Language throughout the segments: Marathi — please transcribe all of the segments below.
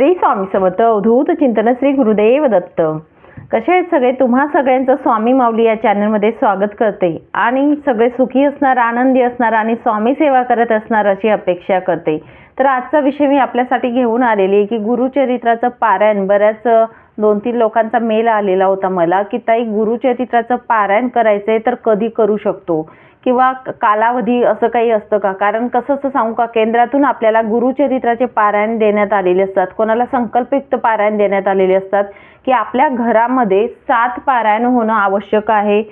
श्री स्वामी समर्थ अवधूत चिंतन श्री गुरुदेव दत्त. कसे आहेत सगळे? तुम्हा सगळ्यांचं स्वामी माऊली या चॅनलमध्ये स्वागत करते. आणि सगळे सुखी असणार आनंदी असणार आणि स्वामी सेवा करत असणार अशी अपेक्षा करते. तर आजचा विषय मी आपल्यासाठी घेऊन आलेली आहे की गुरुचरित्राचं पारायण. बऱ्याच दोन तीन लोकांचा मेल आलेला होता मला की ताई गुरुचरित्राचं पारायण करायचंय तर कधी करू शकतो? किंवा कालावधी असं काही असतं का? कारण कसं असं सांगू का केंद्रातून आपल्याला गुरुचरित्राचे पारायण देण्यात आलेले असतात. कोणाला संकल्पयुक्त पारायण देण्यात आलेले असतात की आपल्या घरामध्ये सात पारायण होणं आवश्यक आहे.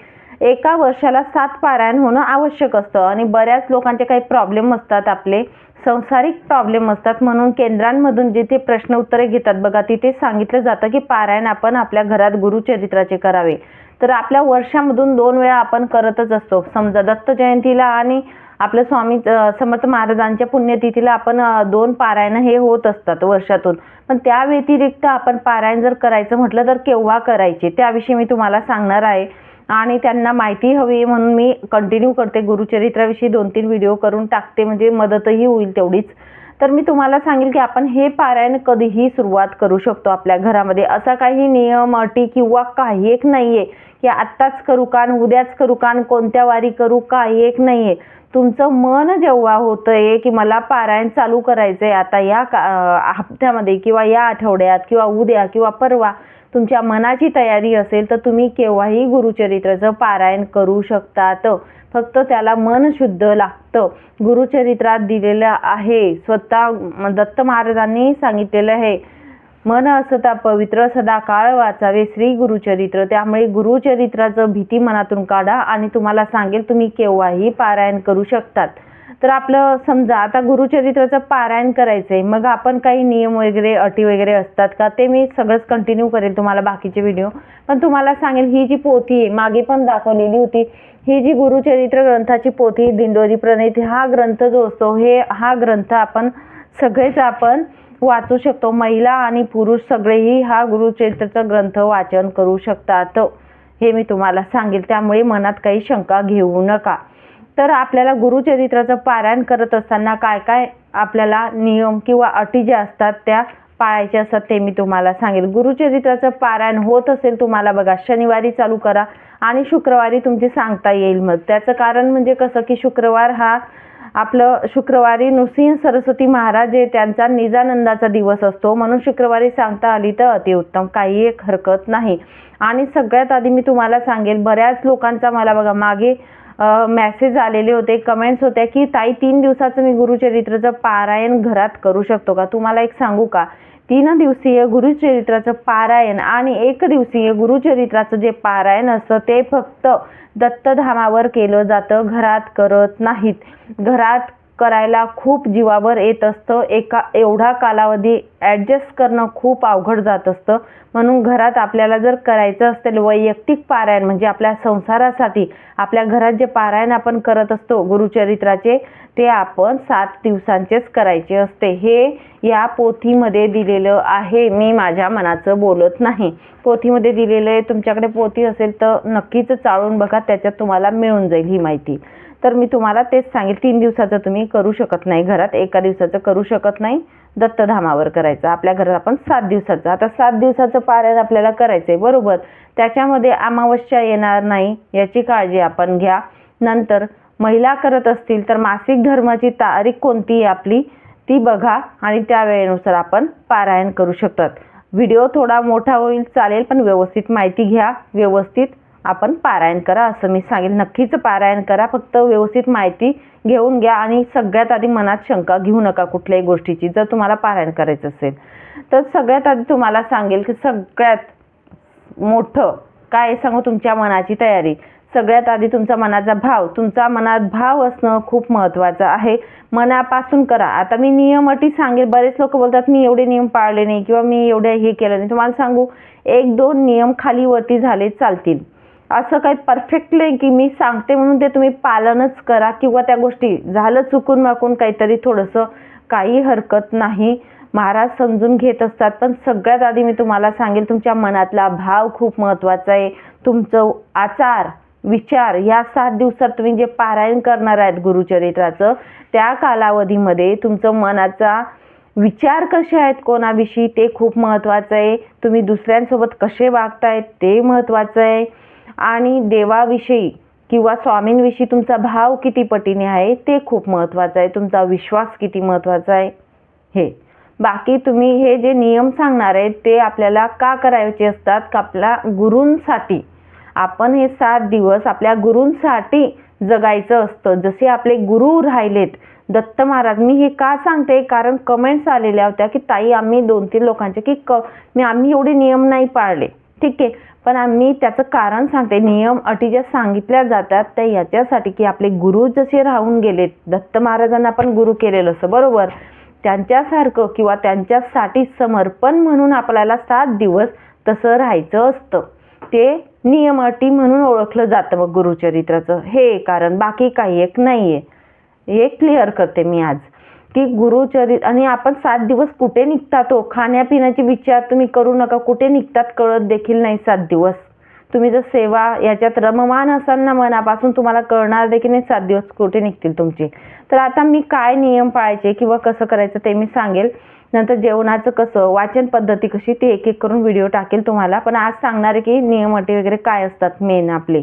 एका वर्षाला सात पारायण होणं आवश्यक असतं आणि बऱ्याच लोकांचे काही प्रॉब्लेम असतात आपले. संसारिक प्रॉब्लेम असतात. म्हणून केंद्रांमधून जिथे प्रश्न उत्तरे घेतात बघा तिथे सांगितलं जातं की पारायण आपण आपल्या घरात गुरुचरित्राचे करावे. तर आपल्या वर्षामधून दोन वेळा आपण करतच असतो. समजा दत्त जयंतीला आणि आपलं स्वामी समर्थ महाराजांच्या पुण्यतिथीला आपण दोन पारायण हे होत असतात वर्षातून. पण त्या व्यतिरिक्त आपण पारायण जर करायचं म्हटलं तर केव्हा करायचे? त्याविषयी मी तुम्हाला सांगणार आहे. आणि त्यांना माहिती हवी म्हणून मी कंटिन्यू करते. गुरुचरित्राविषयी दोन तीन व्हिडिओ करून टाकते. म्हणजे मदतही होईल तेवढीच. तर मी तुम्हाला सांगेल की आपण हे पारायण कधीही सुरुवात करू शकतो आपल्या घरामध्ये. असा काही नियम अटी किंवा काही एक नाही आहे की आत्ताच करू कान उद्याच करू कान कोणत्या वारी करू काही एक नाही आहे तुमचं मन जेव्हा होतं आहे की मला पारायण चालू करायचं आहे आता या का हप्त्यामध्ये किंवा या आठवड्यात किंवा उद्या किंवा परवा तुमच्या मनाची तयारी असेल तर तुम्ही केव्हाही गुरुचरित्राचं पारायण करू शकतात. फक्त त्याला मन शुद्ध लागतं. गुरुचरित्रात दिलेलं आहे. स्वतः दत्त महाराजांनी सांगितलेलं आहे. मन असता पवित्र सदा काळ वाचावे श्री गुरुचरित्र. त्यामुळे गुरुचरित्राचं भीती मनातून काढा आणि तुम्हाला सांगेल तुम्ही केव्हाही पारायण करू शकतात. तर आपलं समजा आता गुरुचरित्राचं पारायण करायचं आहे मग आपण काही नियम वगैरे अटी वगैरे असतात का? ते मी सगळंच कंटिन्यू करेल तुम्हाला बाकीचे व्हिडिओ पण तुम्हाला सांगेल ही जी पोथी आहे मागे पण दाखवलेली होती ही जी गुरुचरित्र ग्रंथाची पोथी दिंडोरी प्रणित हा ग्रंथ जो असतो हे हा ग्रंथ आपण सगळेच आपण वाचू शकतो. महिला आणि पुरुष सगळेही हा गुरुचरित्राचा ग्रंथ वाचन करू शकतात. हे मी तुम्हाला सांगेल त्यामुळे मनात काही शंका घेऊ नका. तर आपल्याला गुरुचरित्राचं पारायण करत असताना काय काय आपल्याला नियम किंवा अटी ज्या असतात त्या पाळायच्या असतात ते मी तुम्हाला सांगेल. गुरुचरित्राचं पारायण होत असेल तुम्हाला बघा शनिवारी चालू करा आणि शुक्रवारी तुमची सांगता येईल मग. त्याचं कारण म्हणजे कसं की शुक्रवार हा आपलं शुक्रवारी नृसिंह सरस्वती महाराज हे त्यांचा निजानंदाचा दिवस असतो. म्हणून शुक्रवारी सांगता आली तर अतिउत्तम काही एक हरकत नाही. आणि सगळ्यात आधी मी तुम्हाला सांगेल बऱ्याच लोकांचा मला बघा मागे मेसेज आलेले होते कमेंट्स होत्या की ताई तीन दिवसाचं मी गुरुचरित्राचं पारायण घरात करू शकतो का? तुम्हाला एक सांगू का? तीन दिवसीय गुरुचरित्राचं पारायण आणि एक दिवसीय गुरुचरित्राचं जे पारायण असतं ते फक्त दत्तधामावर केलं जातं घरात करत नाहीत. घरात करायला खूप जीवावर येत असतं. एका एवढा कालावधी ॲडजस्ट करणं खूप अवघड जात असतं. म्हणून घरात आपल्याला जर करायचं असेल वैयक्तिक पारायण म्हणजे आपल्या संसारासाठी आपल्या घरात जे पारायण आपण करत असतो गुरुचरित्राचे ते आपण सात दिवसांचेच करायचे असते. हे या पोथीमध्ये दिलेलं आहे. मी माझ्या मनाचं बोलत नाही. पोथीमध्ये दिलेलं आहे तुमच्याकडे पोथी असेल तर नक्कीच चाळून बघा त्याच्यात तुम्हाला मिळून जाईल ही माहिती. तर मी तुम्हाला तेच सांगेल तीन दिवसाचं तुम्ही करू शकत नाही घरात एका दिवसाचं करू शकत नाही दत्तधामावर करायचं. आपल्या घरात आपण सात दिवसाचं आता सात दिवसाचं पारायण आपल्याला करायचं आहे बरोबर. त्याच्यामध्ये अमावस्या येणार नाही याची काळजी आपण घ्या. नंतर महिला करत असतील तर मासिक धर्माची तारीख कोणती आहे आपली ती बघा आणि त्या वेळेनुसार आपण पारायण करू शकतात. व्हिडिओ थोडा मोठा होईल चालेल पण व्यवस्थित माहिती घ्या व्यवस्थित आपण पारायण करा असं मी सांगेल. नक्कीच पारायण करा. फक्त व्यवस्थित माहिती घेऊन घ्या आणि सगळ्यात आधी मनात शंका घेऊ नका कुठल्याही गोष्टीची. जर तुम्हाला पारायण करायचं असेल तर सगळ्यात आधी तुम्हाला सांगेल की सगळ्यात मोठं काय सांगू तुमच्या मनाची तयारी. सगळ्यात आधी तुमचा मनाचा भाव. तुमचा मनात भाव असणं खूप महत्त्वाचं आहे. मनापासून करा. आता मी नियम अटी सांगेल. बरेच लोक बोलतात मी एवढे नियम पाळले नाही किंवा मी एवढे हे केलं नाही. तुम्हाला सांगू एक दोन नियम खाली वरती झाले चालतील. असं काही परफेक्ट नाही की मी सांगते म्हणून ते तुम्ही पालनच करा किंवा त्या गोष्टी झालं चुकून माकून काहीतरी थोडंसं काही हरकत नाही. महाराज समजून घेत असतात पण सगळ्यात आधी मी तुम्हाला सांगेल तुमच्या मनातला भाव खूप महत्त्वाचा आहे. तुमचं आचार विचार या सात दिवसात तुम्ही जे पारायण करणार आहेत गुरुचरित्राचं त्या कालावधीमध्ये तुमचं मनाचा विचार कसे आहेत कोणाविषयी ते खूप महत्त्वाचं आहे. तुम्ही दुसऱ्यांसोबत कसे वागतायत ते महत्त्वाचं आहे. आणि देवाविषयी किंवा स्वामींविषयी तुमचा भाव किती पटीने आहे ते खूप महत्त्वाचं आहे. तुमचा विश्वास किती महत्त्वाचा आहे हे. बाकी तुम्ही हे जे नियम सांगणार आहेत ते आपल्याला का करायचे असतात? का आपल्या गुरूंसाठी? आपण हे सात दिवस आपल्या गुरूंसाठी जगायचं असतं. जसे आपले गुरु राहिलेत दत्त महाराज मी हे का सांगते? कारण कमेंट्स आलेल्या होत्या की ताई आम्ही दोन तीन लोकांचे की क मी आम्ही एवढे नियम नाही पाळले. ठीक आहे. पण आम्ही त्याचं कारण सांगते. नियम अटी ज्या सांगितल्या जातात त्या याच्यासाठी की आपले गुरु जसे राहून गेलेत दत्त महाराजांना आपण गुरु केलेलं असं बरोबर? त्यांच्यासारखं किंवा त्यांच्यासाठी समर्पण म्हणून आपल्याला सात दिवस तसं राहायचं असतं. ते नियम अटी म्हणून ओळखलं जातं मग गुरुचरित्राचं. हे कारण बाकी काही एक नाही आहे हे क्लिअर करते मी आज. की गुरुचरित आणि आपण सात दिवस कुठे निघतात हो? खाण्यापिण्याचे विचार तुम्ही करू नका कुठे निघतात कळत देखील नाही सात दिवस. तुम्ही जर सेवा याच्यात रममान असाल ना मनापासून तुम्हाला कळणार देखील नाही सात दिवस कुठे निघतील तुमचे. तर आता मी काय नियम पाळायचे किंवा कसं करायचं ते मी सांगेल. नंतर जेवणाचं कसं वाचन पद्धती कशी ते एक एक करून व्हिडिओ टाकेल तुम्हाला. पण आज सांगणार आहे की नियम अटी वगैरे काय असतात मेन आपले.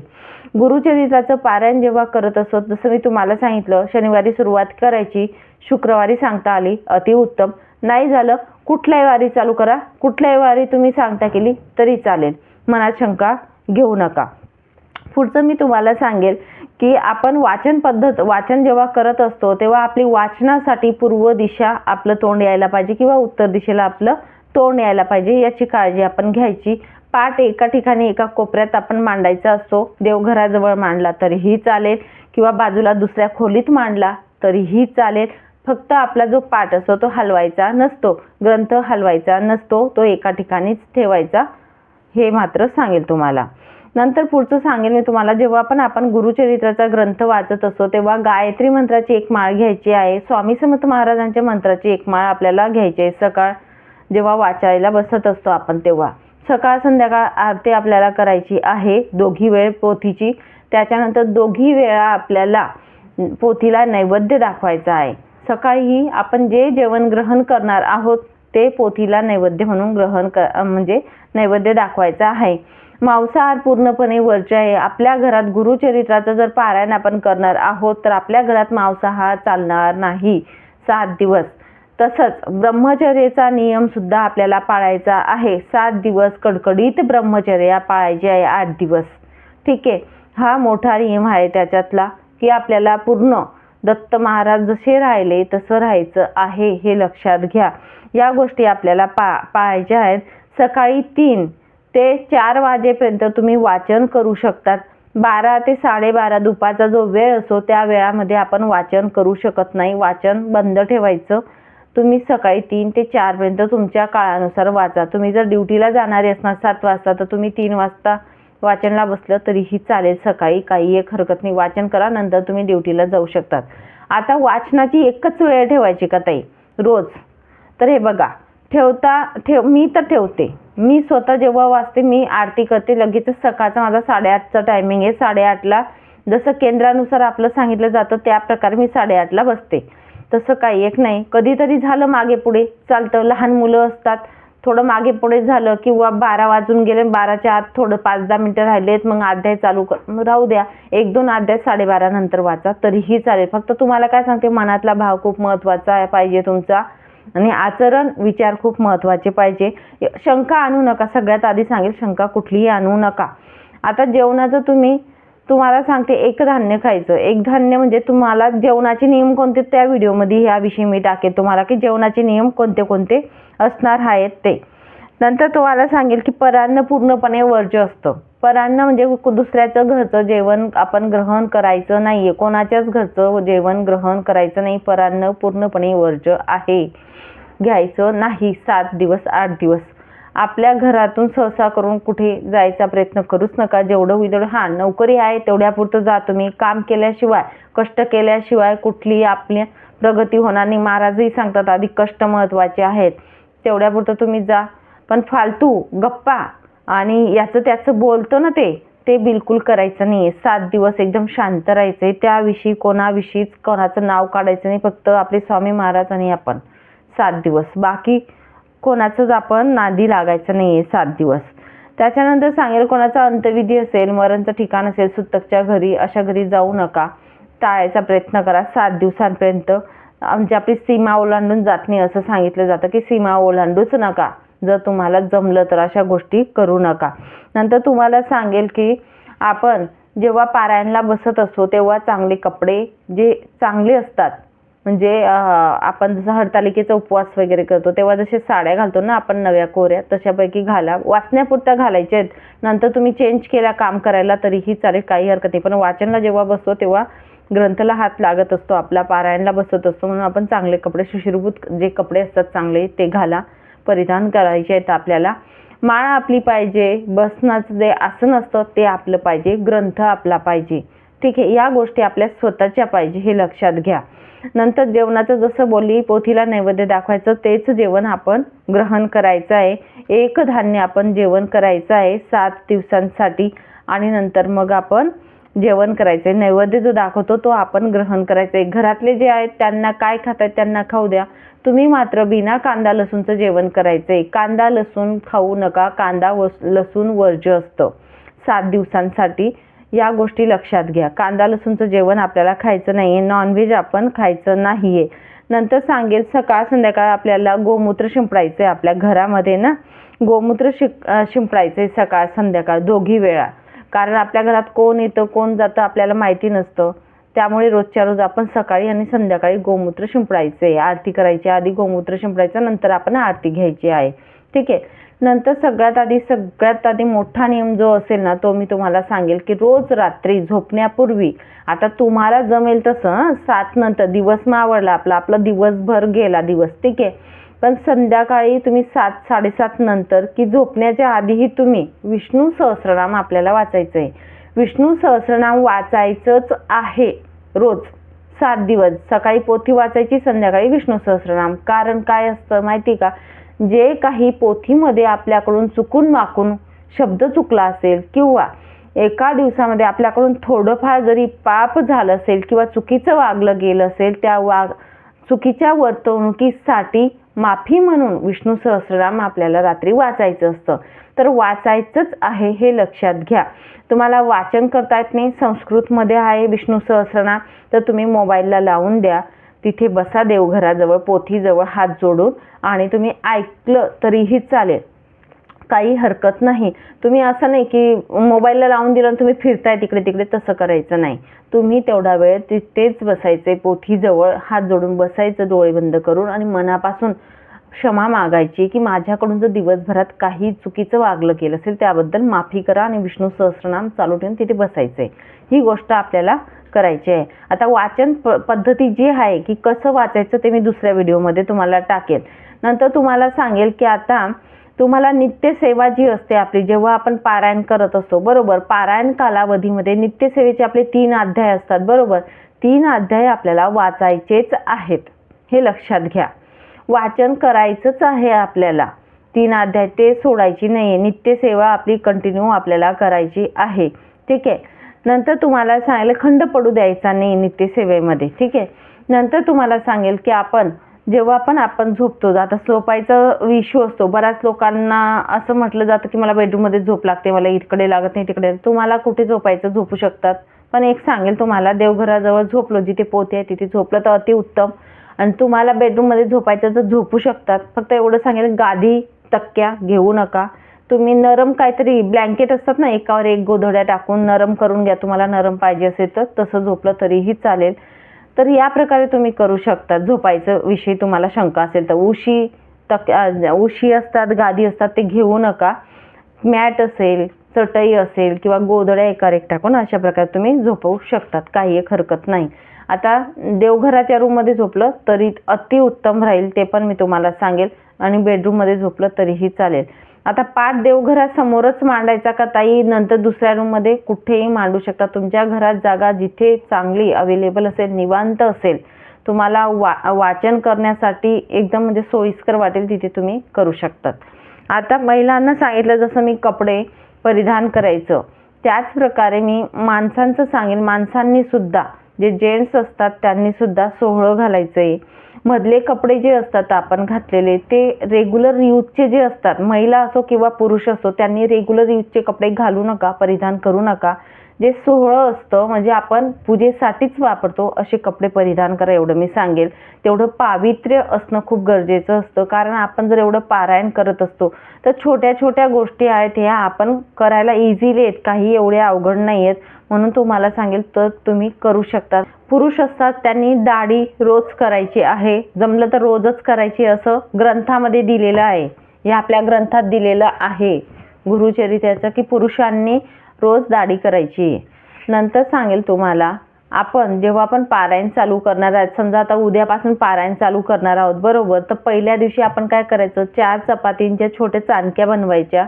गुरुचरित्राचं पारायण जेव्हा करत असत जसं मी तुम्हाला सांगितलं शनिवारी सुरुवात करायची शुक्रवारी सांगता आली अतिउत्तम नाही झालं कुठल्याही वारी चालू करा. कुठल्याही वारी तुम्ही सांगता केली तरी चालेल. मनात शंका घेऊ नका. पुढचं मी तुम्हाला सांगेल की आपण वाचन पद्धत वाचन जेव्हा करत असतो तेव्हा आपली वाचनासाठी पूर्व दिशा आपलं तोंड यायला पाहिजे किंवा उत्तर दिशेला आपलं तोंड यायला पाहिजे याची काळजी आपण घ्यायची. पाठ एका ठिकाणी एका कोपऱ्यात आपण मांडायचा असतो. देवघराजवळ मांडला तरीही चालेल किंवा बाजूला दुसऱ्या खोलीत मांडला तरीही चालेल. फक्त आपला जो पाठ असतो तो हलवायचा नसतो. ग्रंथ हलवायचा नसतो. तो एका ठिकाणीच ठेवायचा. हे मात्र सांगेल तुम्हाला. नंतर पुढचं सांगेल मी तुम्हाला. जेव्हा पण आपण गुरुचरित्राचा ग्रंथ वाचत असतो तेव्हा गायत्री मंत्राची एक माळ घ्यायची आहे. स्वामी समर्थ महाराजांच्या मंत्राची एक माळ आपल्याला घ्यायची आहे. सकाळ जेव्हा वाचायला बसत असतो आपण तेव्हा. सकाळ संध्याकाळ आरती आपल्याला करायची आहे. दोघी वेळ पोथीची. त्याच्यानंतर दोघी वेळा आपल्याला पोथीला नैवेद्य दाखवायचा आहे. सकाळीही आपण जे जेवण ग्रहण करणार आहोत ते पोथीला नैवेद्य म्हणून ग्रहण क म्हणजे नैवेद्य दाखवायचा आहे. मांसाहार पूर्णपणे वरचे आहे. आपल्या घरात गुरुचरित्राचं जर पारायण आपण करणार आहोत तर आपल्या घरात मांसाहार चालणार नाही. सात दिवस. तसंच ब्रह्मचर्याचा नियम सुद्धा आपल्याला पाळायचा आहे. सात दिवस कडकडीत ब्रह्मचर्या पाळायची आहे आठ दिवस. ठीक आहे. हा मोठा नियम आहे त्याच्यातला की आपल्याला पूर्ण दत्त महाराज जसे राहिले तसं राहायचं आहे हे लक्षात घ्या. या गोष्टी आपल्याला पा पाळायच्या आहेत. सकाळी तीन ते चार वाजेपर्यंत तुम्ही वाचन करू शकतात. बारा ते साडेबारा दुपारचा जो वेळ असतो त्या वेळामध्ये आपण वाचन करू शकत नाही. वाचन बंद ठेवायचं. तुम्ही सकाळी तीन ते चारपर्यंत तुमच्या काळानुसार वाचा. तुम्ही जर ड्युटीला जाणारे असणार सात वाजता तर तुम्ही तीन वाजता वाचनला बसलं तरीही चालेल. सकाळी काही एक हरकत नाही. वाचन करा नंतर तुम्ही ड्युटीला जाऊ शकतात. आता वाचनाची एकच वेळ ठेवायची का ताई? रोज. तर हे बघा ठेवता ठेव मी तर ठेवते. मी स्वतः जेव्हा वाचते मी आरती करते. लगेच सकाळचा माझा साडेआठचा टायमिंग आहे. साडेआठला जसं केंद्रानुसार आपलं सांगितलं जातं त्या प्रकारे मी साडेआठला बसते. तसं काही एक नाही. कधीतरी झालं मागे पुढे. चालतं लहान मुलं असतात. थोडं मागे पुढे झालं किंवा बारा वाजून गेले बाराच्या आत थोडं पाच दहा मिनटं राहिलेत मग अध्याय चालू कर राहू द्या. एक दोन अध्याय साडेबारा नंतर वाचा तरीही चालेल. फक्त तुम्हाला काय सांगते मनातला भाव खूप महत्त्वाचा आहे पाहिजे तुमचा. आणि आचरण विचार खूप महत्त्वाचे पाहिजे. शंका आणू नका. सगळ्यात आधी सांगेल शंका कुठलीही आणू नका. आता जेवणाचं तुम्ही तुम्हाला सांगते एक धान्य खायचं. एक धान्य म्हणजे तुम्हाला जेवणाचे नियम कोणते त्या व्हिडिओमध्ये ह्याविषयी मी टाकेल तुम्हाला की जेवणाचे नियम कोणते कोणते असणार आहेत ते. नंतर तुम्हाला सांगेल की परान्न पूर्णपणे वर्ज्य असतं. परान्न म्हणजे दुसऱ्याचं घरचं जेवण आपण ग्रहण करायचं नाही आहे कोणाच्याच घरचं जेवण ग्रहण करायचं नाही. परान्न पूर्णपणे वर्ज्य आहे. घ्यायचं नाही. सात दिवस आठ दिवस. आपल्या घरातून सहसा करून कुठे जायचा प्रयत्न करूच नका. जेवढं होईल तेवढं हां नोकरी आहे तेवढ्यापुरतं जा तुम्ही. काम केल्याशिवाय कष्ट केल्याशिवाय कुठली आपली प्रगती होणार नाही. महाराजही सांगतात आधी कष्ट महत्त्वाचे आहेत. तेवढ्यापुरतं तुम्ही जा. पण फालतू गप्पा आणि याचं त्याचं बोलतो ना ते ते बिलकुल करायचं नाही आहे सात दिवस एकदम शांत राहायचं आहे त्याविषयी कोणाविषयीच कोणाचं नाव काढायचं नाही. फक्त आपले स्वामी महाराज आणि आपण. सात दिवस. बाकी कोणाचंच आपण नादी लागायचं नाही आहे सात दिवस. त्याच्यानंतर सांगेल कोणाचा अंत्यविधी असेल मरणचं ठिकाण असेल सुतकच्या घरी अशा घरी जाऊ नका. टाळायचा प्रयत्न करा. सात दिवसांपर्यंत म्हणजे आपली सीमा ओलांडून जात नाही असं सांगितलं जातं की सीमा ओलांडूच नका. जर तुम्हाला जमलं तर अशा गोष्टी करू नका. नंतर तुम्हाला सांगेल की आपण जेव्हा पारायणला बसत असतो तेव्हा चांगले कपडे जे चांगले असतात म्हणजे आपण जसं हरतालिकेचा उपवास वगैरे करतो तेव्हा जसे साड्या घालतो ना आपण नव्या कोऱ्या तशापैकी घाला. वाचण्यापुरत्या घालायच्या आहेत. नंतर तुम्ही चेंज केला काम करायला तरीही चालेल काही हरकत नाही. पण वाचनला जेव्हा बसतो तेव्हा ग्रंथाला हात लागत असतो आपला पारायणला बसत असतो. म्हणून आपण चांगले कपडे सुशिरभूत जे कपडे असतात चांगले ते घाला. परिधान करायचे आहेत आपल्याला. माळ आपली पाहिजे बसण्याचं जे आसन असतं ते आपलं पाहिजे. ग्रंथ आपला पाहिजे. ठीक आहे या गोष्टी आपल्या स्वतःच्या पाहिजे हे लक्षात घ्या. नंतर जेवणाचं जसं बोलली पोथीला नैवेद्य दाखवायचं तेच जेवण आपण ग्रहण करायचं आहे. एक धान्य आपण जेवण करायचं आहे सात दिवसांसाठी आणि नंतर मग आपण जेवण करायचं आहे. नैवेद्य जो दाखवतो तो आपण ग्रहण करायचं आहे. घरातले जे आहेत त्यांना काय खात आहेत त्यांना खाऊ द्या. तुम्ही मात्र बिना कांदा लसूणचं जेवण करायचं आहे. कांदा लसूण खाऊ नका. कांदा वस लसूण वर्ज्य असतं. सात दिवसांसाठी या गोष्टी लक्षात घ्या. कांदा लसूणचं जेवण आपल्याला खायचं नाही आहे नॉनव्हेज आपण खायचं नाही आहे नंतर सांगेल सकाळ संध्याकाळ आपल्याला गोमूत्र शिंपडायचं आहे आपल्या घरामध्ये ना. गोमूत्र शिक शिंपडायचं आहे सकाळ संध्याकाळ दोघी वेळा. कारण आपल्या घरात कोण येतं कोण जातं आपल्याला माहिती नसतं. त्यामुळे रोजच्या रोज आपण सकाळी आणि संध्याकाळी गोमूत्र शिंपडायचं आहे आरती करायची आधी गोमूत्र शिंपडायचं नंतर आपण आरती घ्यायची आहे. ठीक आहे? नंतर सगळ्यात आधी सगळ्यात आधी मोठा नियम जो असेल ना तो मी तुम्हाला सांगेल की रोज रात्री झोपण्यापूर्वी आता तुम्हाला जमेल तसं सात नंतर दिवस मावळला आपला आपला दिवसभर गेला दिवस ठीक आहे? पण संध्याकाळी तुम्ही सात साडेसात नंतर की झोपण्याच्या आधीही तुम्ही विष्णू सहस्रनाम आपल्याला वाचायचं आहे विष्णू सहस्रनाम वाचायचंच आहे रोज सात दिवस. सकाळी पोथी वाचायची संध्याकाळी विष्णू सहस्रनाम. कारण काय असतं माहिती का? जे काही पोथीमध्ये आपल्याकडून चुकून माकून शब्द चुकला असेल किंवा एका दिवसामध्ये आपल्याकडून थोडंफार जरी पाप झालं असेल किंवा चुकीचं वागलं गेलं असेल त्या वाग चुकीच्या वर्तवणुकीसाठी माफी म्हणून विष्णू सहस्रनाम आपल्याला रात्री वाचायचं असतं. तर वाचायचंच आहे हे लक्षात घ्या. तुम्हाला वाचन करता येत नाही संस्कृतमध्ये आहे विष्णू सहस्रनाम तर तुम्ही मोबाईलला लावून द्या. तिथे बसा देवघराजवळ पोथीजवळ हात जोडून आणि तुम्ही ऐकलं तरीही चालेल. काही हरकत नाही. तुम्ही असं नाही की मोबाईलला लावून दिलं आणि तुम्ही फिरताय तिकडे तिकडे तसं करायचं नाही. तुम्ही तेवढा वेळ तिथेच बसायचे पोथीजवळ हात जोडून बसायचं डोळे बंद करून आणि मनापासून क्षमा मागायची की माझ्याकडून जर दिवसभरात काही चुकीचं वागलं गेलं असेल त्याबद्दल माफी करा आणि विष्णू सहस्रनाम चालू ठेवून तिथे बसायचं आहे ही गोष्ट आपल्याला करायची आहे. आता वाचन प पद्धती जी आहे की कसं वाचायचं ते मी दुसऱ्या व्हिडिओमध्ये तुम्हाला टाकेल. नंतर तुम्हाला सांगेल की आता तुम्हाला नित्यसेवा जी असते आपली जेव्हा आपण पारायण करत असतो बरोबर? पारायण कालावधीमध्ये नित्यसेवेचे आपले तीन अध्याय असतात बरोबर? तीन अध्याय आपल्याला वाचायचेच आहेत. हे लक्षात घ्या. वाचन करायचंच आहे आपल्याला. तीन अध्याय ते सोडायची नाही आहे नित्यसेवा आपली कंटिन्यू आपल्याला करायची आहे. ठीक आहे? नंतर तुम्हाला सांगेल खंड पडू द्यायचा नाही नित्यसेवेमध्ये ठीक आहे? नंतर तुम्हाला सांगेल की आपण जेव्हा पण आपण झोपतो आता झोपायचा इश्यू असतो. बऱ्याच लोकांना असं म्हटलं जातं की मला बेडरूममध्ये झोप लागते मला इकडे लागत नाही तिकडे. तुम्हाला कुठे झोपायचं झोपू शकतात. पण एक सांगेल तुम्हाला देवघराजवळ झोपलो जिथे पोते आहे तिथे झोपलं तर अतिउत्तम. आणि तुम्हाला बेडरूममध्ये झोपायचं तर झोपू शकतात. फक्त एवढं सांगेल गादी तक्क्या घेऊ नका. तुम्ही नरम काहीतरी ब्लँकेट असतात ना एकावर एक गोधड्या टाकून नरम करून घ्या. तुम्हाला नरम पाहिजे असेल तर तसं झोपलं तरीही चालेल. तर या प्रकारे तुम्ही करू शकता. झोपायचं विषयी तुम्हाला शंका असेल तर उशी तक उशी असतात गादी असतात ते घेऊ नका. मॅट असेल चटई असेल किंवा गोधड्या एकावर एक टाकून अशा प्रकारे तुम्ही झोपवू शकतात. काही एक हरकत नाही. आता देवघराच्या रूममध्ये झोपलं तरी अतिउत्तम राहील ते पण मी तुम्हाला सांगेल. आणि बेडरूममध्ये झोपलं तरीही चालेल. आता पाठ देवघरासमोरच मांडायचा का ताई? नंतर दुसऱ्या रूममध्ये कुठेही मांडू शकता. तुमच्या घरात जागा जिथे चांगली अवेलेबल असेल निवांत असेल तुम्हाला वा वाचन करण्यासाठी एकदम म्हणजे सोयीस्कर वाटेल तिथे तुम्ही करू शकतात. आता महिलांना सांगितलं जसं मी कपडे परिधान करायचं त्याच प्रकारे मी माणसांचं सांगेल. माणसांनी सुद्धा जे जेंट्स असतात त्यांनी सुद्धा सोहळं घालायचं आहे मधले कपडे जे असतात आपण घातलेले ते रेग्युलर यूजचे जे असतात महिला असो किंवा पुरुष असो त्यांनी रेग्युलर यूजचे कपडे घालू नका परिधान करू नका. जे सोहळं असतं म्हणजे आपण पूजेसाठीच वापरतो असे कपडे परिधान करा एवढं मी सांगेल. तेवढं पावित्र्य असणं खूप गरजेचं असतं. कारण आपण जर एवढं पारायण करत असतो तर छोट्या छोट्या गोष्टी आहेत ह्या आपण करायला इझिली आहेत. काही एवढे अवघड नाही आहेत म्हणून तुम्हाला सांगेल तर तुम्ही करू शकता. पुरुष असतात त्यांनी दाढी रोज करायची आहे. जमलं तर रोजच करायची असं ग्रंथामध्ये दिलेलं आहे. हे आपल्या ग्रंथात दिलेलं आहे. गुरुचरित्याचं की पुरुषांनी रोज दाढी करायची. नंतर सांगेल तुम्हाला आपण जेव्हा आपण पारायण चालू करणार आहोत समजा आता उद्यापासून पारायण चालू करणार आहोत बरोबर? तर पहिल्या दिवशी आपण काय करायचं? चार चपातींच्या छोट्या चाणक्या बनवायच्या.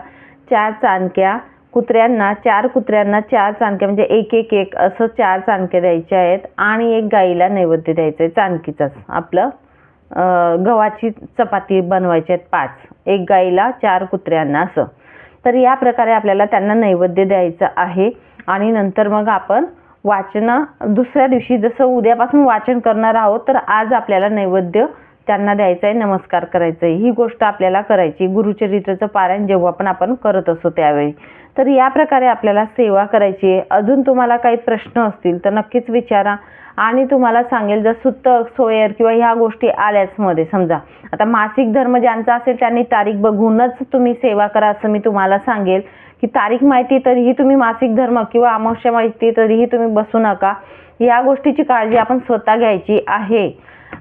चार चाणक्या कुत्र्यांना चार कुत्र्यांना चार चाणक्या म्हणजे एक एक एक असं चार चाणक्या द्यायच्या आहेत आणि एक गाईला नैवेद्य द्यायचं आहे चाणकीचाच. आपलं गव्हाची चपाती बनवायची आहेत पाच. एक गाईला चार कुत्र्यांना असं. तर या प्रकारे आपल्याला त्यांना नैवेद्य द्यायचं आहे. आणि नंतर मग आपण वाचन दुसऱ्या दिवशी जसं उद्यापासून वाचन करणार आहोत तर आज आपल्याला नैवेद्य त्यांना द्यायचं आहे नमस्कार करायचं आहे. ही गोष्ट आपल्याला करायची गुरुचरित्राचं पारायण जेव्हा पण आपण करत असतो त्यावेळी. तर या प्रकारे आपल्याला सेवा करायची आहे. अजून तुम्हाला काही प्रश्न असतील तर नक्कीच विचारा. आणि तुम्हाला सांगेल जर सुतक सोयर किंवा ह्या गोष्टी आल्याच मध्ये समजा. आता मासिक धर्म ज्यांचा असेल त्यांनी तारीख बघूनच तुम्ही सेवा करा असं मी तुम्हाला सांगेल. की तारीख माहिती तरीही तुम्ही मासिक धर्म किंवा अमावस्या माहिती तरीही तुम्ही बसू नका. या गोष्टीची काळजी आपण स्वतः घ्यायची आहे.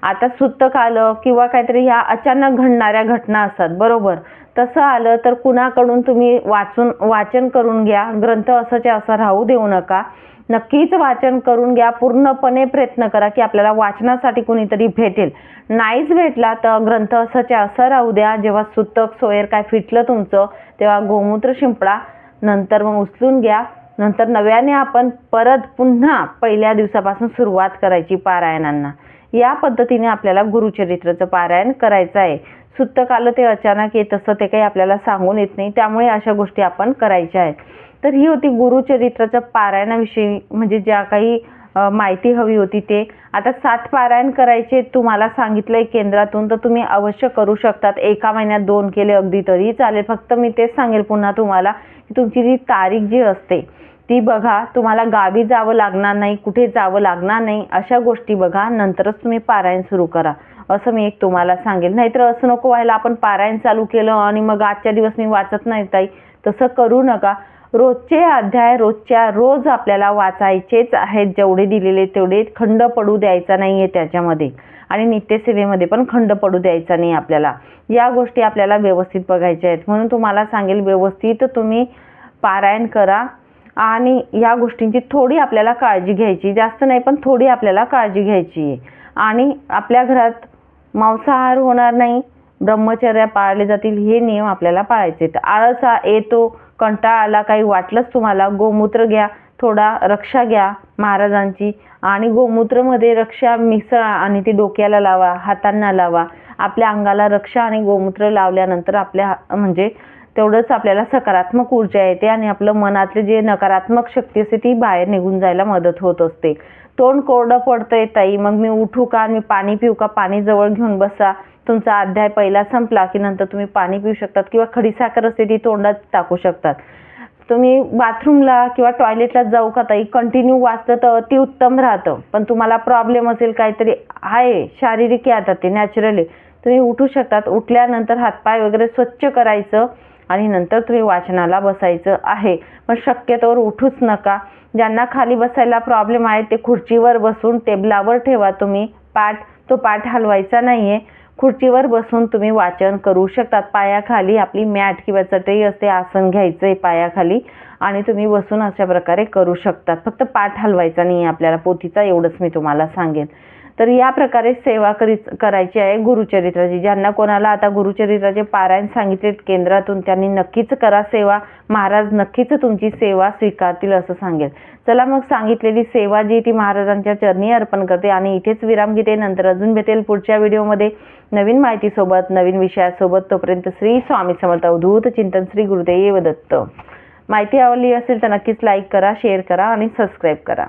आता सुत्तक आलं किंवा काहीतरी ह्या अचानक घडणाऱ्या घटना असतात बरोबर. तसं आलं तर कुणाकडून तुम्ही वाचून वाचन करून घ्या. ग्रंथ असंच्या असं राहू देऊ नका. नक्कीच वाचन करून घ्या. पूर्णपणे प्रयत्न करा की आपल्याला वाचनासाठी कुणीतरी भेटेल. नाहीच भेटला तर ग्रंथ असंच्या असं राहू द्या. जेव्हा सुतक सोयर काय फिटलं तुमचं तेव्हा गोमूत्र शिंपडा नंतर मग उचलून घ्या. नंतर नव्याने आपण परत पुन्हा पहिल्या दिवसापासून सुरुवात करायची पारायणांना. या पद्धतीने आपल्याला गुरुचरित्राचं पारायण करायचं आहे. सुतक आलं ते अचानक येत असं ते काही आपल्याला सांगून येत नाही. त्यामुळे अशा गोष्टी आपण करायच्या आहेत. तर ही होती गुरुचरित्राच्या पारायणाविषयी म्हणजे ज्या काही माहिती हवी होती ते. आता सात पारायण करायचे तुम्हाला सांगितलंय केंद्रातून तर तुम्ही अवश्य करू शकतात. एका महिन्यात दोन केले अगदी तरी चालेल. फक्त मी तेच सांगेल पुन्हा तुम्हाला की तुमची जी तारीख जी असते ती बघा. तुम्हाला गावी जावं लागणार नाही कुठे जावं लागणार नाही अशा गोष्टी बघा. नंतरच तुम्ही पारायण सुरू करा. असं मी एक तुम्हाला सांगेल. नाहीतर असं नको व्हायला आपण पारायण चालू केलं आणि मग आजच्या दिवस मी वाचत नाही ताई. तसं करू नका. रोजचे अध्याय रोजच्या रोज आपल्याला वाचायचेच आहेत. जेवढे दिलेले तेवढे खंड पडू द्यायचा नाही आहे त्याच्यामध्ये. आणि नित्यसेवेमध्ये पण खंड पडू द्यायचा नाही आपल्याला. या गोष्टी आपल्याला व्यवस्थित बघायच्या आहेत. म्हणून तुम्हाला सांगेल व्यवस्थित तुम्ही पारायण करा. आणि या गोष्टींची थोडी आपल्याला काळजी घ्यायची. जास्त नाही पण थोडी आपल्याला काळजी घ्यायची आहे. आणि आपल्या घरात मांसाहार होणार नाही. ब्रह्मचर्या पाळले जातील हे नियम आपल्याला पाळायचे आहेत आळसा येतो कंटाळा आला काही वाटलंच तुम्हाला? गोमूत्र घ्या थोडा रक्षा घ्या महाराजांची आणि गोमूत्रमध्ये रक्षा मिसळा आणि ती डोक्याला लावा हातांना लावा. आपल्या अंगाला रक्षा आणि गोमूत्र लावल्यानंतर आपल्या म्हणजे तेवढंच आपल्याला सकारात्मक ऊर्जा येते आणि आपलं मनातले जे नकारात्मक शक्ती असते ती बाहेर निघून जायला मदत होत असते. तोंड कोरडं पडतंय ताई मग मी उठू का? मी पाणी पिऊ का? पाणी जवळ घेऊन बसा. तुमचा अध्याय पहिला संपला की नंतर तुम्ही पाणी पिऊ शकतात किंवा खडीसाखर असते ती तोंडात टाकू शकतात. तुम्ही बाथरूमला किंवा टॉयलेटला जाऊ का ताई कंटिन्यू वाचलं तर अतिउत्तम राहतं. पण तुम्हाला प्रॉब्लेम असेल काहीतरी आहे शारीरिक आता ते नॅचरली तुम्ही उठू शकतात. उठल्यानंतर हातपाय वगैरे स्वच्छ करायचं आणि नंतर तुम्ही वाचनाला बसायचं आहे. पण शक्यतोवर उठूच नका. ज्यांना खाली बसायला प्रॉब्लेम आहे ते खुर्चीवर बसून टेबलावर ठेवा तुम्ही. पाठ तो पाठ हलवायचा नाही आहे खुर्चीवर बसून तुम्ही वाचन करू शकतात. पायाखाली आपली मॅट किंवा चटई असते आसन घ्यायचं आहे पायाखाली आणि तुम्ही बसून अशा प्रकारे करू शकतात. फक्त पाठ हलवायचा नाही आहे आपल्याला पोथीचा एवढंच मी तुम्हाला सांगेन. तर या प्रकारे सेवा करी करायची आहे गुरुचरित्राची. ज्यांना कोणाला आता गुरुचरित्राचे पारायण सांगितले केंद्रातून त्यांनी नक्कीच करा सेवा. महाराज नक्कीच तुमची सेवा स्वीकारतील असं सांगेल. चला मग सांगितलेली सेवा जी ती महाराजांच्या चरणी अर्पण करते आणि इथेच विराम घेते. नंतर अजून भेटेल पुढच्या व्हिडिओमध्ये. नवीन माहितीसोबत नवीन विषयासोबत तोपर्यंत श्री स्वामी समर्थ. अवधूत चिंतन श्री गुरुदेव दत्त. माहिती आवडली असेल तर नक्कीच लाईक करा शेअर करा आणि सबस्क्राईब करा.